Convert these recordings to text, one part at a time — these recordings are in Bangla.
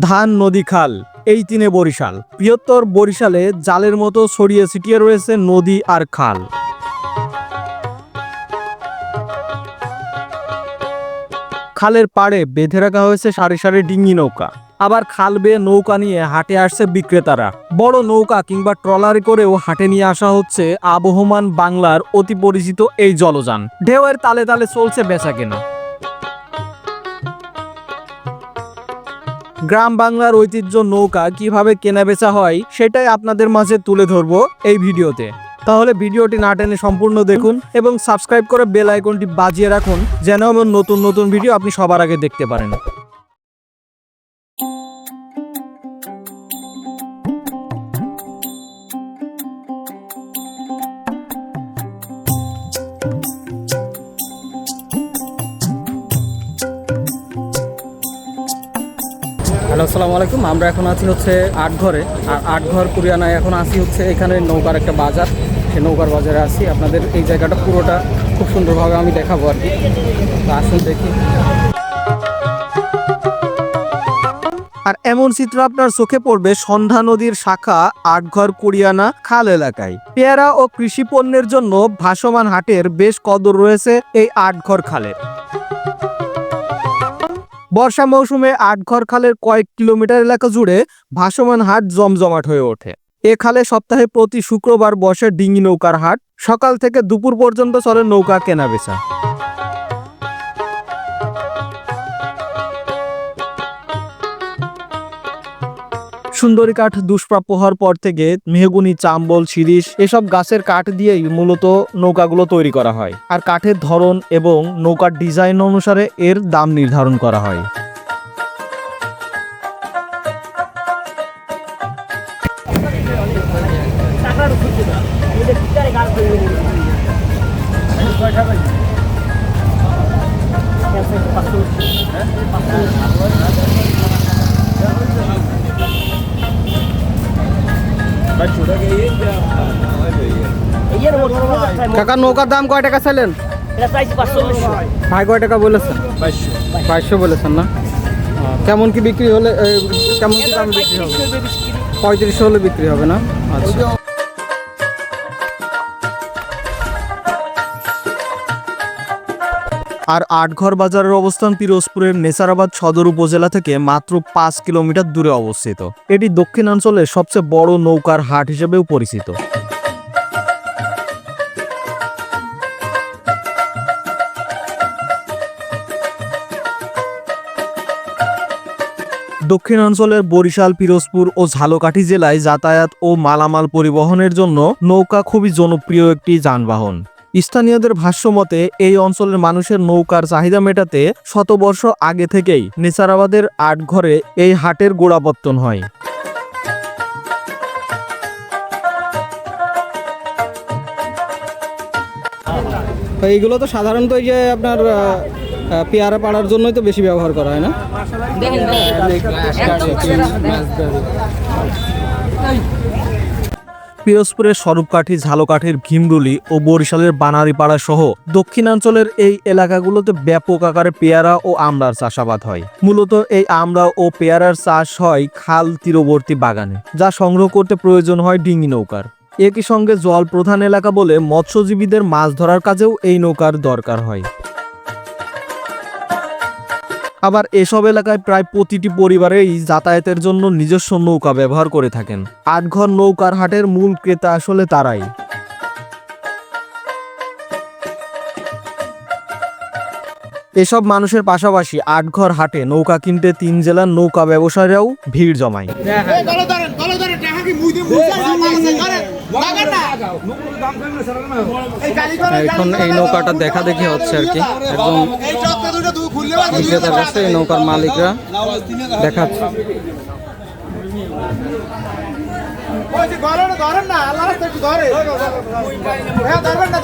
ধান, নদী, খাল, এই তিনে বরিশাল। বৃহত্তর বরিশালে জালের মতো ছড়িয়ে ছিটিয়ে রয়েছে নদী আর খাল। খালের পাড়ে বেঁধে রাখা হয়েছে সারি সারি ডিঙি নৌকা। আবার খাল বেয়ে নৌকা নিয়ে হাটে আসছে বিক্রেতারা। বড় নৌকা কিংবা ট্রলারে করেও হাটে নিয়ে আসা হচ্ছে আবহমান বাংলার অতি পরিচিত এই জলযান। ঢেউয়ের তালে তালে চলছে বেচা কেনা। গ্রাম বাংলার ঐতিহ্য নৌকা কীভাবে কেনা বেচা হয় সেটাই আপনাদের মাঝে তুলে ধরবো এই ভিডিওতে। তাহলে ভিডিওটি না টেনে সম্পূর্ণ দেখুন এবং সাবস্ক্রাইব করে বেল আইকনটি বাজিয়ে রাখুন, যেন আমার নতুন নতুন ভিডিও আপনি সবার আগে দেখতে পারেন। হ্যালো, আসসালামু আলাইকুম। আমরা এখন আছি হচ্ছে আটঘরে আর আটঘর কুরিয়ানায় এখন আছি হচ্ছে এখানে নৌকার একটা বাজার। সেই নৌকার বাজারে আছি। আপনাদের এই জায়গাটা পুরোটা খুব সুন্দরভাবে আমি দেখাবো আর কি। আসুন দেখি। আর এমন চিত্র আপনার চোখে পড়বে সন্ধ্যা নদীর শাখা আটঘর কুরিয়ানা খাল এলাকায়। পেয়ারা ও কৃষি পণ্যের জন্য ভাসমান হাটের বেশ কদর রয়েছে এই আটঘর খালের বর্ষা মৌসুমে আটঘর খালের কয়েক কিলোমিটার এলাকা জুড়ে ভাসমান হাট জমজমাট হয়ে ওঠে। এ খালে সপ্তাহে প্রতি শুক্রবার বসে ডিঙি নৌকার হাট, সকাল থেকে দুপুর পর্যন্ত চলে নৌকা কেনা সুন্দরী কাঠ দুষ্প্রাপ্য হওয়ার পর থেকে মেহগুনি, চাম্বল, শিরিষ এসব গাছের কাঠ দিয়েই মূলত নৌকাগুলো তৈরি করা হয়। আর কাঠের ধরন এবং নৌকার ডিজাইন অনুসারে এর দাম নির্ধারণ করা হয়। কাকা নৌকার দাম কয় টাকা চাইলেন? ভাই কয় টাকা বলেছেন? বাইশশো বলেছেন না? কেমন কি বিক্রি হলে কেমন কি দাম বিক্রি হবে? পঁয়ত্রিশশো হলে বিক্রি হবে না? আচ্ছা। আর আটঘর বাজারের অবস্থান পিরোজপুরের নেসারাবাদ সদর উপজেলা থেকে মাত্র পাঁচ কিলোমিটার দূরে অবস্থিত। এটি দক্ষিণাঞ্চলের সবচেয়ে বড় নৌকার হাট হিসেবেও পরিচিত। দক্ষিণাঞ্চলের বরিশাল, পিরোজপুর ও ঝালকাঠি জেলায় যাতায়াত ও মালামাল পরিবহনের জন্য নৌকা খুবই জনপ্রিয় একটি যানবাহন। স্থানীয়দের ভাষ্যমতে এই অঞ্চলের মানুষের নৌকার চাহিদা মেটাতে শতবর্ষ আগে থেকেই নেসারাবাদের আটঘরে এই হাটের গোড়াপত্তন হয়। এইগুলো তো সাধারণত এই যে আপনার পেয়ারা পাড়ার জন্যই তো বেশি ব্যবহার করা হয় না? পিরোজপুরের স্বরূপকাঠি, ঝালকাঠির, ভীমরুলি ও বরিশালের বানারীপাড়া সহ দক্ষিণাঞ্চলের এই এলাকাগুলোতে ব্যাপক আকারে পেয়ারা ও আমড়ার চাষাবাদ হয়। মূলত এই আমড়া ও পেয়ারার চাষ হয় খাল তীরবর্তী বাগানে, যা সংগ্রহ করতে প্রয়োজন হয় ডিঙি নৌকার। একই সঙ্গে জল প্রধান এলাকা বলে মৎস্যজীবীদের মাছ ধরার কাজেও এই নৌকার দরকার হয়। আবার এসব এলাকায় প্রায় প্রতিটি পরিবারেই যাতায়াতের জন্য নিজস্ব নৌকা ব্যবহার করে থাকেন। আটঘর নৌকার হাটের মূল ক্রেতা আসলে তারাই। এসব মানুষের পাশাপাশি আটঘর হাটে নৌকা কিনতে তিন জেলার নৌকা ব্যবসায়ীরাও ভিড় জমায়। এখন এই নৌকাটা দেখা দেখি হচ্ছে আর কি। একদম বিক্রেতার কাছে এই নৌকার মালিকরা। দেখাচ্ছে। ধরেন না আল্লাহ ধরে না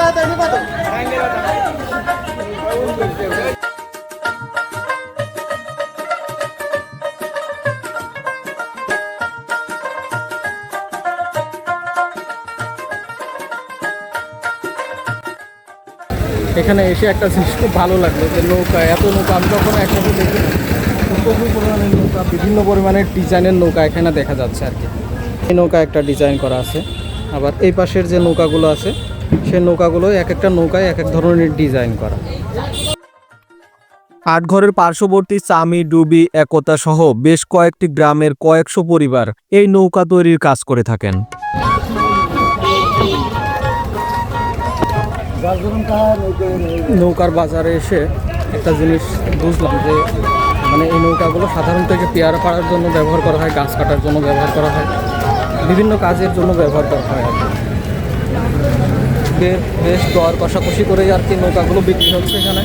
এখানে এসে একটা জিনিস খুব ভালো লাগল যে নৌকা, এত নৌকা, আমি কখনো একসাথে দেখি প্রচুর পরিমাণের নৌকা, বিভিন্ন পরিমাণের ডিজাইনের নৌকা এখানে দেখা যাচ্ছে আর কি। এই নৌকা একটা ডিজাইন করা আছে। আবার এই পাশের যে নৌকাগুলো আছে, সেই নৌকাগুলো এক একটা নৌকায় এক এক ধরনের ডিজাইন করা। আটঘরের পার্শ্ববর্তী চামি, ডুবি, একতা সহ বেশ কয়েকটি গ্রামের কয়েকশো পরিবার এই নৌকা তৈরির কাজ করে থাকেন। নৌকার বাজারে এসে একটা জিনিস বুঝলাম যে মানে এই নৌকাগুলো সাধারণত যে পেয়ারা পাড়ার জন্য ব্যবহার করা হয়, গাছ কাটার জন্য ব্যবহার করা হয়, বিভিন্ন কাজের জন্য ব্যবহার করা হয়। আর কি বেশ দর কষাকষি করে আর কি নৌকাগুলো বিক্রি হচ্ছে এখানে।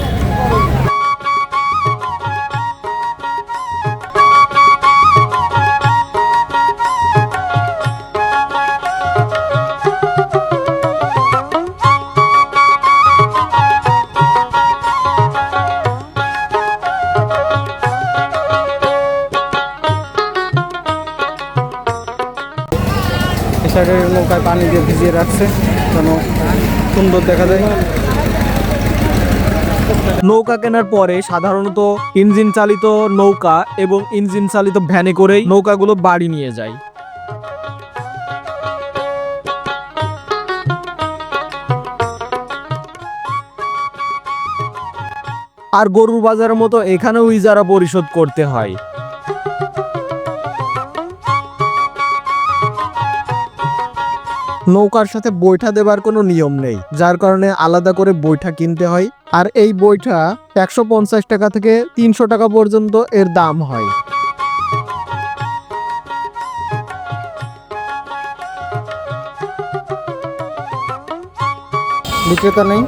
এই সাইডের নৌকায় পানি দিয়ে ভিজিয়ে রাখছে, যেন সুন্দর দেখা যায়। নৌকা কেনার পরে সাধারণত ইঞ্জিন চালিত নৌকা এবং ইঞ্জিন চালিত ভ্যানে করেই নৌকাগুলো বাড়ি নিয়ে যায়। আর গরুর বাজারের মতো এখানেও ইজারা পরিশোধ করতে হয়। নৌকার সাথে বৈঠা দেবার কোনো নিয়ম নেই যার কারণে আলাদা করে বৈঠা কিনতে হয়। আর এই বইটা একশো পঞ্চাশ টাকা থেকে তিনশো টাকা পর্যন্ত এর দাম হয়। বিক্রেতা নেই?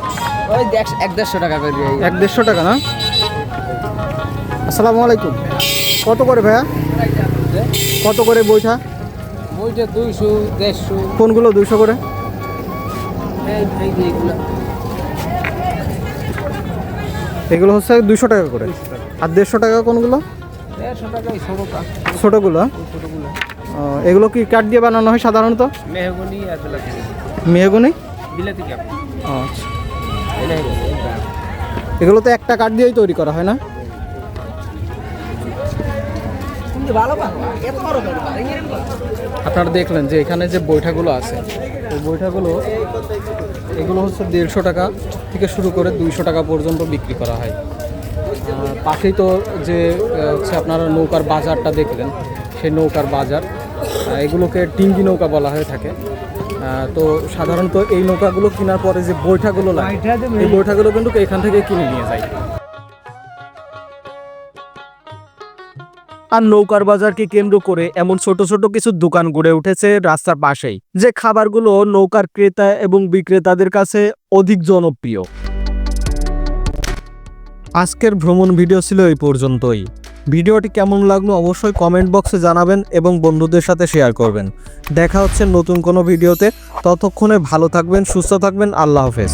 ওই এক দেড়শো টাকা করে দিয়ে এক দেড়শো টাকা না? আসসালামু আলাইকুম। কত করে ভাইয়া? কত করে বইটা বইটা দুইশো দেড়শো। কোনগুলো দুইশো করে? এগুলো। হচ্ছে দুইশো টাকা করে। আর দেড়শো টাকা কোনগুলো? ছোটোগুলো? এগুলো কি কাঠ দিয়ে বানানো হয় সাধারণত? মেহগুনি আচ্ছা। এগুলো তো একটা কাঠ দিয়েই তৈরি করা হয় না তুমি ভালো পারো এত বড় আপনারা দেখলেন যে এখানে যে বৈঠাগুলো আছে এই বৈঠাগুলো এগুলো হচ্ছে দেড়শো টাকা থেকে শুরু করে দুইশো টাকা পর্যন্ত বিক্রি করা হয়। পাখি তো যে হচ্ছে আপনারা নৌকার বাজারটা দেখলেন সেই নৌকার বাজার এগুলোকে টিঙ্গি নৌকা বলা হয়ে থাকে। তো সাধারণত এই নৌকাগুলো কেনার পরে যে বৈঠাগুলো লাগে এই বৈঠাগুলো কিন্তু এখান থেকে কিনে নিয়ে যায়। আর নৌকার বাজারকে কেন্দ্র করে এমন ছোট ছোট কিছু দোকান গড়ে উঠেছে রাস্তার পাশেই, যে খাবারগুলো নৌকার ক্রেতা এবং বিক্রেতাদের কাছে অধিক জনপ্রিয়। আজকের ভ্রমণ ভিডিও ছিল এই পর্যন্তই। ভিডিওটি কেমন লাগল অবশ্যই কমেন্ট বক্সে জানাবেন এবং বন্ধুদের সাথে শেয়ার করবেন। দেখা হচ্ছে নতুন কোনো ভিডিওতে। ততক্ষণে ভালো থাকবেন, সুস্থ থাকবেন, আল্লাহ হাফেজ।